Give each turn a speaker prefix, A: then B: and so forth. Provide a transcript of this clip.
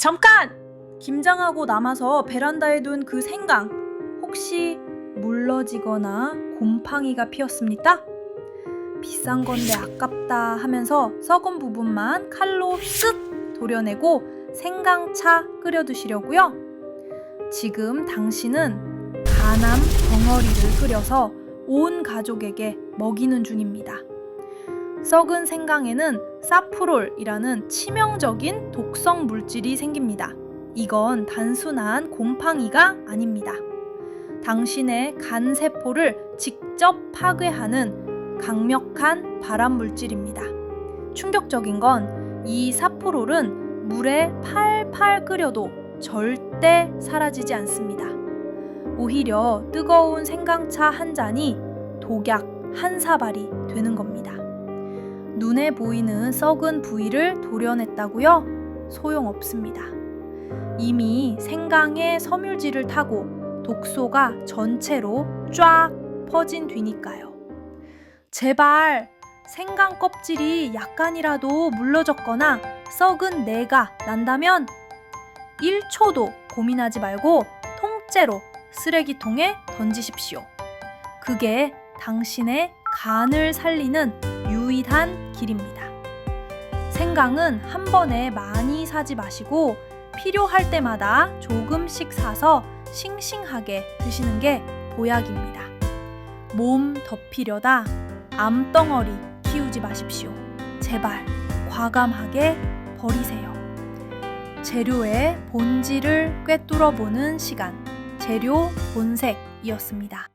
A: 잠깐! 김장하고 남아서 베란다에 둔 그 생강 혹시 물러지거나 곰팡이가 피었습니까? 비싼 건데 아깝다 하면서 썩은 부분만 칼로 쓱 도려내고 생강차 끓여 드시려고요. 지금 당신은 간암 덩어리를 끓여서 온 가족에게 먹이는 중입니다. 썩은 생강에는 사프롤이라는 치명적인 독성 물질이 생깁니다. 이건 단순한 곰팡이가 아닙니다. 당신의 간 세포를 직접 파괴하는 강력한 발암 물질입니다. 충격적인 건 이 사프롤은 물에 팔팔 끓여도 절대 사라지지 않습니다. 오히려 뜨거운 생강차 한 잔이 독약 한 사발이 되는 겁니다. 눈에 보이는 썩은 부위를 도려냈다고요? 소용없습니다. 이미 생강의 섬유질을 타고 독소가 전체로 쫙 퍼진 뒤니까요. 제발 생강 껍질이 약간이라도 물러졌거나 썩은 내가 난다면 1초도 고민하지 말고 통째로 쓰레기통에 던지십시오. 그게 당신의 간을 살리는 유일한 길입니다. 생강은 한 번에 많이 사지 마시고 필요할 때마다 조금씩 사서 싱싱하게 드시는 게 보약입니다. 몸 덮이려다 암덩어리 키우지 마십시오. 제발 과감하게 버리세요. 재료의 본질을 꿰뚫어 보는 시간. 재료 본색이었습니다.